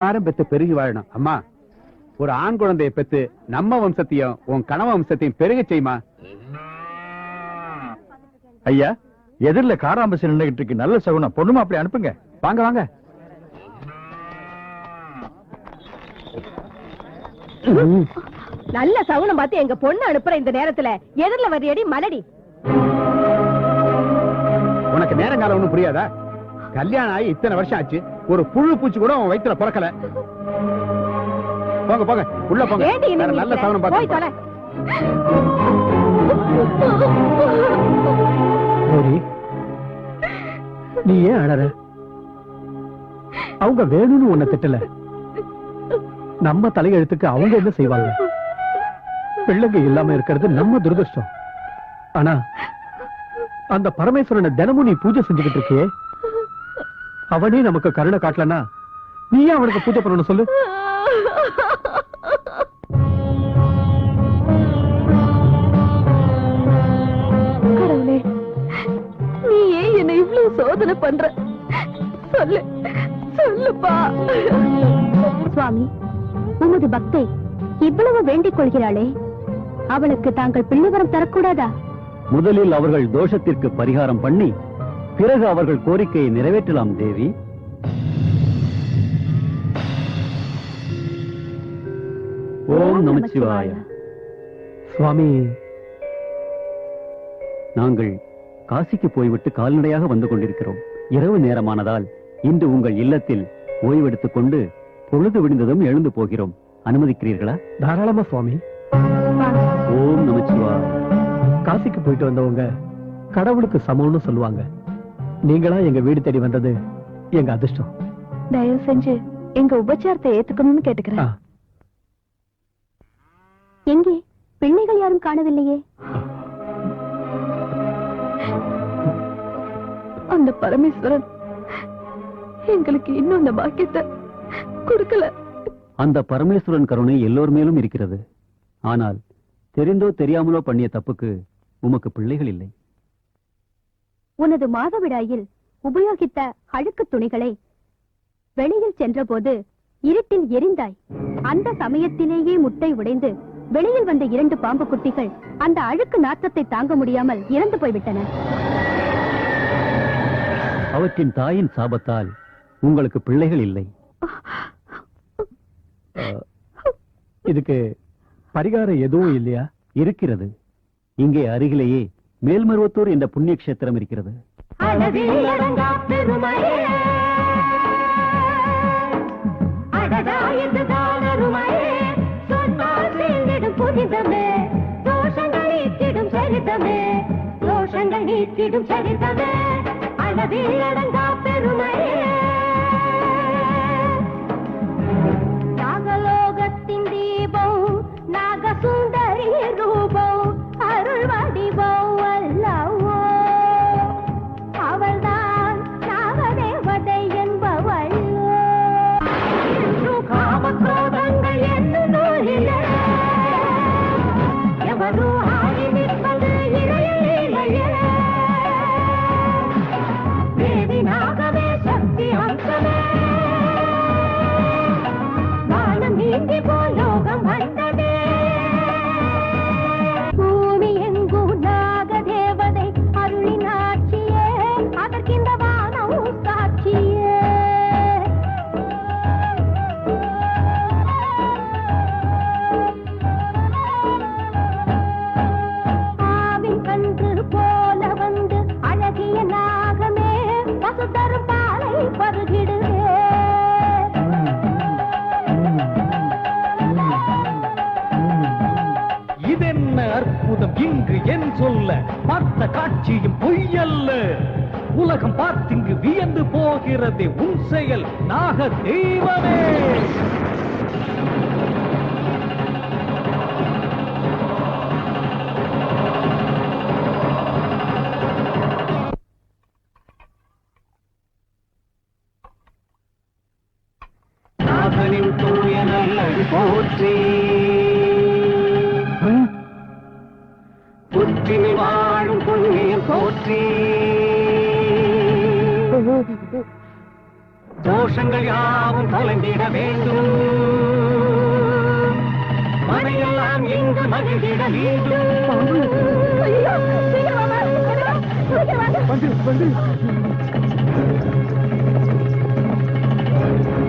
யாரும் பெத்து பெருகி வாழணும். அம்மா ஒரு ஆண் குழந்தையை பெத்து நம்ம வம்சத்தையும் உன் கணவ வம்சத்தையும் பெருக செய்யுமா? ஐயா எதிரில காராம்பசி நின்றுகிட்டு இருக்கு நல்ல சகுனம் பொண்ணுமா அப்படி அனுப்புங்க. வாங்க வாங்க. நல்ல சகுனம் பார்த்து எங்க பொண்ணு அனுப்புற இந்த நேரத்துல எதிர்ல வரியடி மலடி. உனக்கு நேரங்காலம் ஒண்ணும் புரியாதா? கல்யாணம் ஆகி இத்தனை வருஷம் ஆச்சு. ஒரு புழு பூச்சி கூட உன் வயித்துல பிறக்கல. போங்க போங்க. உள்ள போங்க. வேற நல்ல? சவனம் பார்த்து நீ ஏன் அழற? அவங்க வேணும்னு உன்னை திட்டல. நம்ம தலையெழுத்துக்கு அவங்க என்ன செய்வாங்க? பிள்ளைங்க இல்லாம இருக்கிறது நம்ம துரதிருஷ்டம். ஆனா அந்த பரமேஸ்வரனை தினமும் நீ பூஜை செஞ்சுக்கிட்டு இருக்கியே அவனே நமக்கு கருணை காட்டலனா நீ ஏன் அவனுக்கு பூஜை பண்ணணும் சொல்லு? நீ ஏன் என்ன இவ்வளவு சோதனை பண்ற? சொல்லு சொல்லுப்பா. சுவாமி உமது பக்தை இவ்வளவு வேண்டிக் கொள்கிறாளே அவளுக்கு தாங்கள் பிள்ளைவரம் தரக்கூடாதா? முதலில் அவர்கள் தோஷத்திற்கு பரிகாரம் பண்ணி பிறகு அவர்கள் கோரிக்கையை நிறைவேற்றலாம் தேவி. ஓம் நமச்சிவாய. சுவாமி நாங்கள் காசிக்கு போய்விட்டு கால்நடையாக வந்து கொண்டிருக்கிறோம். இரவு நேரமானதால் இன்று உங்கள் இல்லத்தில் ஓய்வெடுத்துக் கொண்டு பொழுது விடிந்ததும் எழுந்து போகிறோம். அனுமதிக்கிறீர்களா? தாராளமா சுவாமி. ஓம் நமச்சிவாய. காசிக்கு போயிட்டு வந்தவங்க கடவுளுக்கு சமம்னு சொல்லுவாங்க. நீங்களா எங்க வீடு தேடி வந்தது எங்க அதிர்ஷ்டம்? தயவு செஞ்சு எங்க உபச்சாரத்தை ஏத்துக்கணும்னு கேட்டுக்கிறேன். எங்கே? பிள்ளைகள் யாரும் காணவில்லையே. அந்த பரமேஸ்வரன் எங்களுக்கு இன்னும் அந்த பாக்கியத்தை கொடுக்கல. அந்த பரமேஸ்வரன் கருணை எல்லோர் மேலும் இருக்கிறது. ஆனால் தெரிந்தோ தெரியாமலோ பண்ணிய தப்புக்கு உமக்கு பிள்ளைகள் இல்லை. உனது மாதவிடாயில் உபயோகித்த அழுக்கு துணிகளை வெளியில் சென்றபோது இருட்டில் எரிந்தாய். அந்த சமயத்திலேயே முட்டை உடைந்து வெளியில் வந்த இரண்டு பாம்பு குட்டிகள் அந்த அழுக்கு நாற்றத்தை தாங்க முடியாமல் இறந்து போய்விட்டன. அவற்றின் தாயின் சாபத்தால் உங்களுக்கு பிள்ளைகள் இல்லை. இதுக்கு பரிகாரம் எதுவும் இல்லையா? இருக்கிறது. இங்கே அருகிலேயே மேல்மருவத்தூர் என்ற புண்ணிய கஷேத்திரம் இருக்கிறது நாகலோகத்தின் இதென்ன அற்புதம் இங்கு என் சொல்ல? பார்த்த காட்சியும் பொய்யல்ல. உலகம் பார்த்திங்கு வியந்து போகிறதே உன் செயல் நாக தெய்வமே போற்றி. புற்றினி வாழும் புண்ணியம் போற்றி. தோஷங்கள் யாவும் தொலைந்திட வேண்டும். மனையெல்லாம் எங்கு மகிழ்ந்திட வேண்டும்.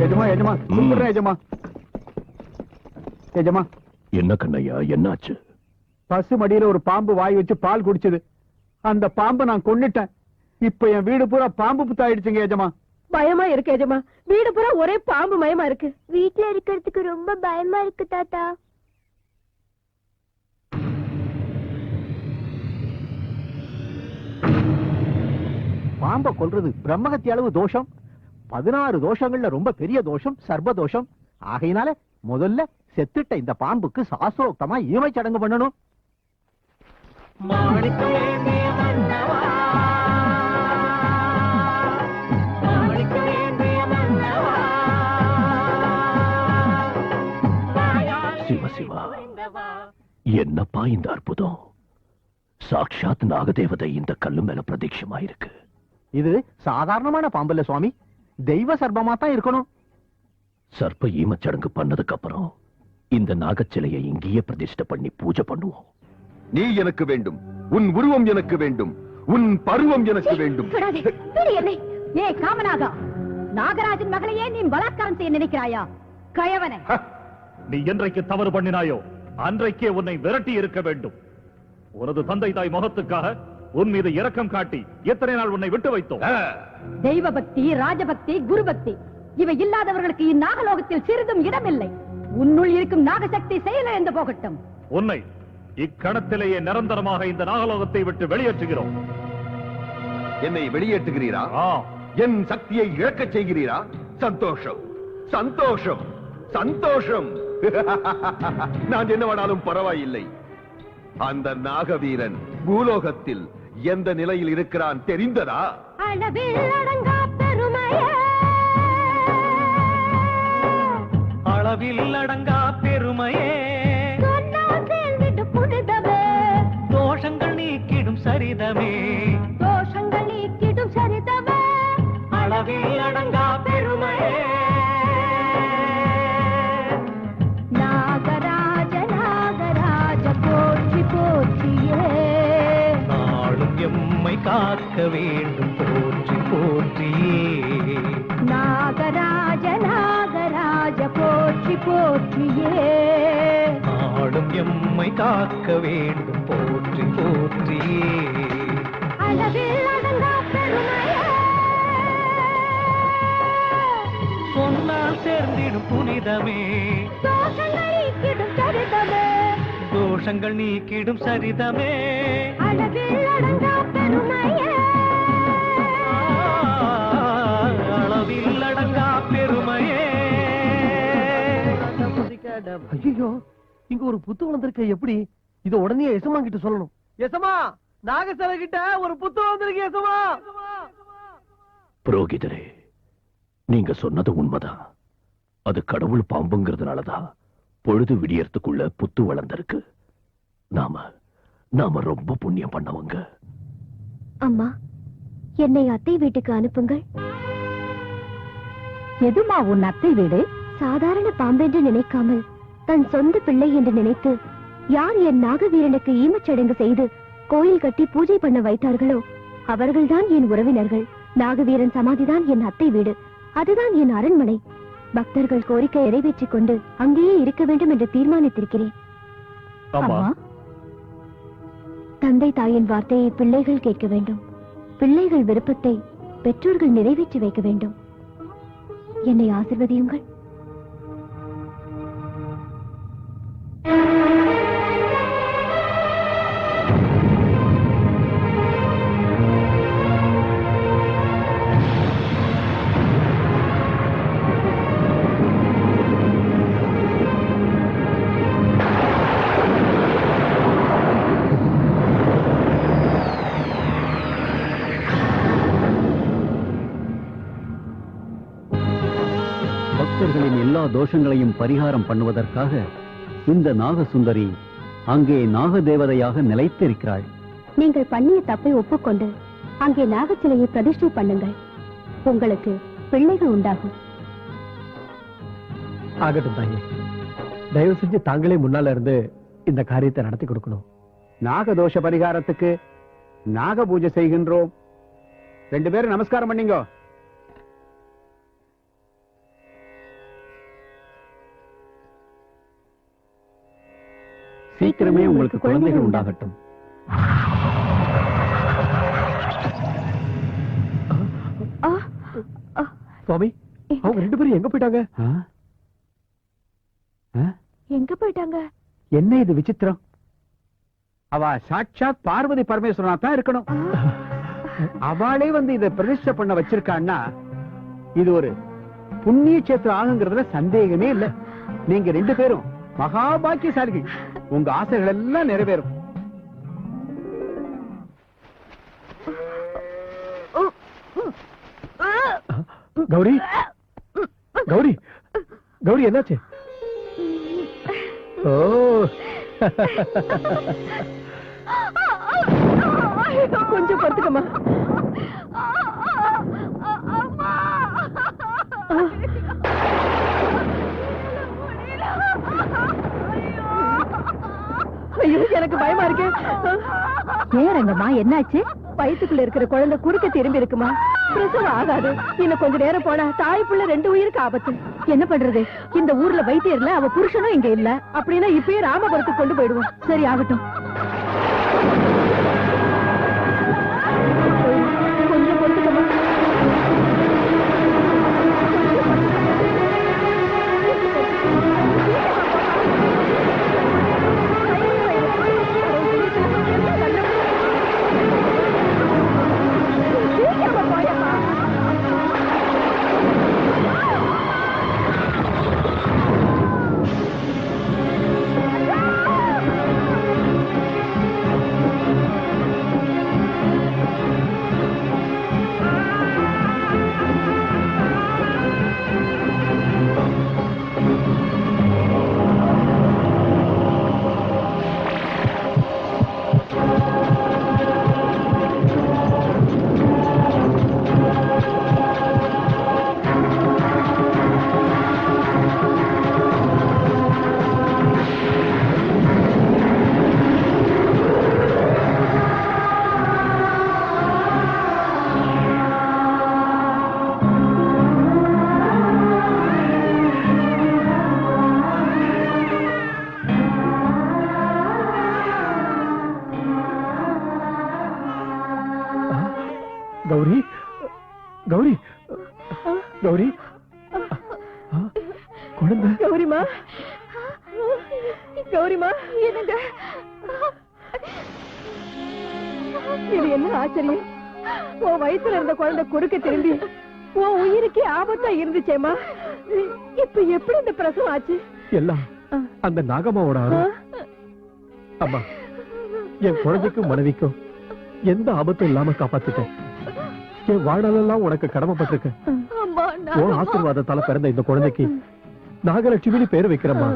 எஜமா எஜமா எஜமா. எஜமா. என்ன கண்ணையா என்னாச்சு? பசு மடியில ஒரு பாம்பு வாய் வச்சு பால் குடிச்சது. அந்த பாம்பை நான் கொன்னுட்டேன். இப்ப என் வீடு பூரா பாம்பு புத்தாயிடுச்சுங்க எஜமா. பயமா இருக்கு எஜமா. வீடு பூரா ஒரே பாம்பு மயமா இருக்கு. வீட்ல இருக்கிறதுக்கு ரொம்ப பயமா இருக்கு தாத்தா. பாம்பை கொல்றது பிரம்மகத்தி அளவு தோஷம். பதினாறு தோஷங்கள்ல ரொம்ப பெரிய தோஷம் சர்வ தோஷம். ஆகையினால முதல்ல செத்துட்ட இந்த பாம்புக்கு சாஸ்திரோக்தமா ஈமை சடங்கு பண்ணணும். சிவ சிவா. என்னப்பா இந்த அற்புதம்? சாக்ஷாத் நாகதேவதை இந்த கல்லு மேல பிரதீட்சமாயிருக்கு இது சாதாரணமான பாம்பு இல்ல சுவாமி. தெய்வ சர்ப்பமா தான் இருக்கணும். சர்ப்ப ஈமச்சடங்கு பண்ணதுக்கு அப்புறம் இந்த நாகச்சிலையை இங்கேயே பிரதிஷ்டை பண்ணி பூஜை பண்ணுவோம். நீ எனக்கு வேண்டும். உன் உருவம் எனக்கு வேண்டும். உன் பருவம் எனக்கு வேண்டும். ஏய் காமநாகா நாகராஜன் மகளையே நீ பலாத்காரம் செய்ய நினைக்கிறாயா? கயவனே! நீ என்றைக்கு தவறு பண்ணினாயோ அன்றைக்கே உன்னை விரட்டி இருக்க வேண்டும். உனது தந்தை தாய் முகத்துக்காக உன் மீது இரக்கம் காட்டி எத்தனை நாள் உன்னை விட்டு வைத்தோம்? தெய்வ பக்தி ராஜபக்தி குரு பக்தி இவை இல்லாதவர்களுக்கு இந்நாகலோகத்தில் சிறிதும் இடமில்லை. உன்னுள் இருக்கும் நாகசக்தி செயலிழந்து போகட்டும். உன்னை இக்கணத்திலேயே நிரந்தரமாக இந்த நாகலோகத்தை விட்டு வெளியேற்றுகிறோம். என்னை வெளியேற்றுகிறீரா? என் சக்தியை இழக்கச் செய்கிறீரா? சந்தோஷம். சந்தோஷம். சந்தோஷம். நான் என்ன வேணாலும் பரவாயில்லை. அந்த நாகவீரன் பூலோகத்தில் எந்த நிலையில் இருக்கிறான் தெரிந்ததா? அளவில் அடங்கா பெருமையே. வேண்டும் போற்றி போற்றியே நாகராஜ நாகராஜ போற்றி போற்றியே. நாளும் எம்மை காக்க வேண்டும் போற்றி போற்றியே சொன்னால் சேர்ந்திடும் புனிதமே. தோஷங்கள் நீக்கிடும் சரிதமே. அளவில் அடங்கா பெருமையே. ஐயோ இங்க ஒரு புத்து வந்திருக்க எப்படி? இத உடனே எசமா கிட்ட சொல்லணும். எசமா நாகசல கிட்ட ஒரு புத்து வந்திருக்கு எசமா. புரோகிதரே நீங்க சொன்னது உண்மைதான். அது கடவுள் பாம்புங்கிறதுனாலதான் பொழுது விடியறதுக்குள்ள புத்து வளர்ந்திருக்கு. நாம நாம ரொம்ப புண்ணியம் பண்ணவங்க. அம்மா என்னை அத்தை வீட்டுக்கு அனுப்புங்கள். எதுமா உன் அத்தை வீடு? சாதாரண பாம்பென்று நினைக்காமல் தன் சொந்த பிள்ளை என்று நினைத்து யார் என் நாகவீரனுக்கு ஈமச்சடங்கு செய்து கோயில் கட்டி பூஜை பண்ண வைத்தார்களோ அவர்கள்தான் என் உறவினர்கள். நாகவீரன் சமாதிதான் என் அத்தை வீடு. அதுதான் என் அரண்மனை. பக்தர்கள் கோரிக்கை நிறைவேற்றிக் கொண்டு அங்கேயே இருக்க வேண்டும் என்று தீர்மானித்திருக்கிறேன். அம்மா. தந்தை தாயின் வார்த்தையை பிள்ளைகள் கேட்க வேண்டும். பிள்ளைகள் விருப்பத்தை பெற்றோர்கள் நிறைவேற்றி வைக்க வேண்டும். என்னை ஆசிர்வதியுங்கள். தோஷங்களையும் பரிகாரம் பண்ணுவதற்காக இந்த நாகசுந்தரி அங்கே நாகதேவதையாக நிலைத்திருக்கிறாள். நீங்கள் பண்ணிய தப்பை ஒப்புக்கொண்டு அங்கே நாகச்சிலையை பிரதிஷ்டை பண்ணுங்கள். உங்களுக்கு பிள்ளைகள் உண்டாகும். ஆகட்டும் தாயே. தயவு செஞ்சு தாங்களே முன்னால இருந்து இந்த காரியத்தை நடத்தி கொடுக்கணும். நாகதோஷ பரிகாரத்துக்கு நாக பூஜை செய்கின்றோம். ரெண்டு பேரும் நமஸ்காரம் பண்ணீங்க. சீக்கிரமே உங்களுக்கு குழந்தைகள் உண்டாகட்டும். சுவாமி அவங்க ரெண்டு பேரும் எங்க போயிட்டாங்க? எங்க போயிட்டாங்க? என்ன இது விசித்திரம்? அவ சாட்சாத் பார்வதி பரமேஸ்வரனா தான் இருக்கணும். அவளே வந்து இதை பிரதிஷ்டை பண்ண வச்சிருக்கான்னா இது ஒரு புண்ணிய சேத்திரம் ஆகுங்கிறதுல சந்தேகமே இல்ல. நீங்க ரெண்டு பேரும் மகாபாக்கியசாலிகள் உங்க ஆசைகள் எல்லாம் நிறைவேறும். கௌரி. கௌரி. கௌரி என்னாச்சு? ஓ. கொஞ்சம் பொறுத்துக்கம்மா இருக்கு. ஏன் ரங்கம்மா என்னாச்சு? வயிற்றுக்குள்ள இருக்கிற குழந்தை குறுக்க திரும்பி இருக்குமா? பிரசவம் ஆகாது. இன்னும் கொஞ்ச நேரம் போனா தாய் புள்ள ரெண்டு உயிருக்கு ஆபத்து. என்ன பண்றது? இந்த ஊர்ல வைத்தியர்ல அவ புருஷனும் இங்க இல்ல. அப்படின்னா இப்பயே ராமபுரத்துக்கு கொண்டு போயிடுவோம். சரி ஆகட்டும். கௌரி கௌரி கௌரி. குழந்தை. கௌரிமா. கௌரிமா என்னங்க? இது என்ன ஆச்சரியம்? உன் வயித்துல இருந்த குழந்தை குறுக்க திரும்பி உன் உயிருக்கே ஆபத்தா இருந்துச்சேம்மா. இப்ப எப்படி இந்த பிரசவம் ஆச்சு? எல்லாம் அந்த நாகம்மாவோட. அம்மா என் குழந்தைக்கும் மனைவிக்கும் எந்த ஆபத்தும் இல்லாம காப்பாத்திட்டேன். என் வாழ்நாளெல்லாம் உனக்கு கடமைப்பட்டிருக்கேன் உன் ஆசீர்வாதத்தால பிறந்த இந்த குழந்தைக்கு நாகலட்சுமின்னு பேர் வைக்கிறம்மா.